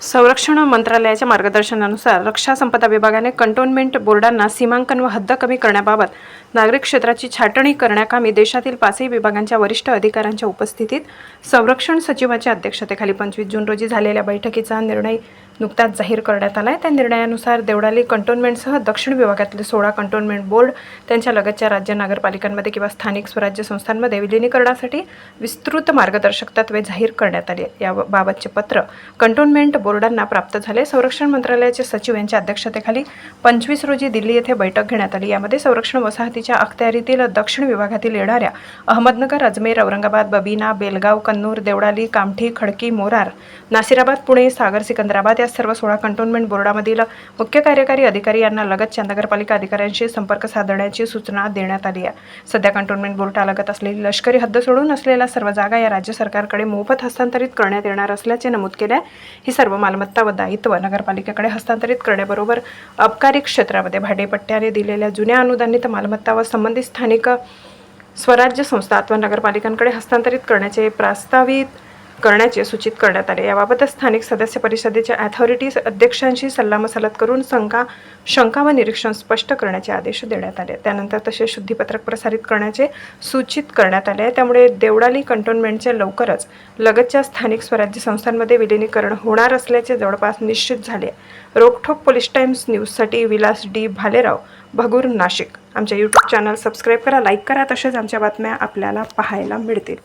संरक्षण मंत्रालयाच्या मार्गदर्शनानुसार रक्षा संपदा विभागाने कंटोन्मेंट बोर्डांना सीमांकन व हद्द कमी करण्याबाबत नागरिक क्षेत्राची छाटणी करण्याकामी देशातील पाचही विभागांच्या वरिष्ठ अधिकाऱ्यांच्या उपस्थितीत संरक्षण सचिवाच्या अध्यक्षतेखाली पंचवीस जून रोजी झालेल्या बैठकीचा निर्णय नुकताच जाहीर करण्यात आला आहे त्या निर्णयानुसार देवडाली कंटोन्मेंटसह दक्षिण विभागातले सोळा कंटोन्मेंट बोर्ड त्यांच्या लगतच्या राज्य नगरपालिकांमध्ये किंवा स्थानिक स्वराज्य संस्थांमध्ये विलिनीकरणासाठी विस्तृत मार्गदर्शक तत्वे जाहीर करण्यात आली याबाबतचे पत्र कंटोन्मेंट बोर्डांना प्राप्त झाले. संरक्षण मंत्रालयाचे सचिव यांच्या अध्यक्षतेखाली पंचवीस रोजी दिल्ली येथे बैठक घेण्यात आली. यामध्ये संरक्षण वसाहतीच्या अखत्यारीतील दक्षिण विभागातील येणाऱ्या अहमदनगर अजमेर औरंगाबाद बबिना बेलगाव कन्नूर देवडाली कामठी खडकी मोरार नासिराबाद पुणे सागर सिकंदराबाद या सर्व सोळा कंटोन्मेंट बोर्डामधील मुख्य कार्यकारी अधिकारी यांना लगतच्या नगरपालिका अधिकाऱ्यांशी संपर्क साधण्याची सूचना देण्यात आली आहे. सध्या कंटोन्मेंट बोर्डालगत असलेली लष्करी हद्द सोडून असलेल्या सर्व जागा या राज्य सरकारकडे मोफत हस्तांतरित करण्यात येणार असल्याचे नमूद केले आहे. ही सर्व मालमत्ता व दायित्व नगरपालिकेकडे हस्तांतरित करण्याबरोबर अबकारी क्षेत्रामध्ये भाडेपट्ट्याने दिलेल्या जुन्या अनुदानित मालमत्ता व संबंधित स्थानिक स्वराज्य संस्था अथवा नगरपालिकांकडे हस्तांतरित करण्याचे प्रस्तावित करण्याचे सूचित करण्यात आले. याबाबत स्थानिक सदस्य परिषदेच्या अथॉरिटीज अध्यक्षांशी सल्लामसलत करून शंका शंका व निरीक्षण स्पष्ट करण्याचे आदेश देण्यात आले. त्यानंतर तसे शुद्धीपत्रक प्रसारित करण्याचे सूचित करण्यात आले. आहे त्यामुळे देवडाली कंटोनमेंटचे लवकरच लगतच्या स्थानिक स्वराज्य संस्थांमध्ये विलिनीकरण होणार असल्याचे जवळपास निश्चित झाले. रोकठोक पोलीस टाइम्स न्यूजसाठी विलास डी. भालेराव भगूर नाशिक. आमच्या यूट्यूब चॅनल सबस्क्राईब करा लाईक करा तसेच आमच्या बातम्या आपल्याला पाहायला मिळतील.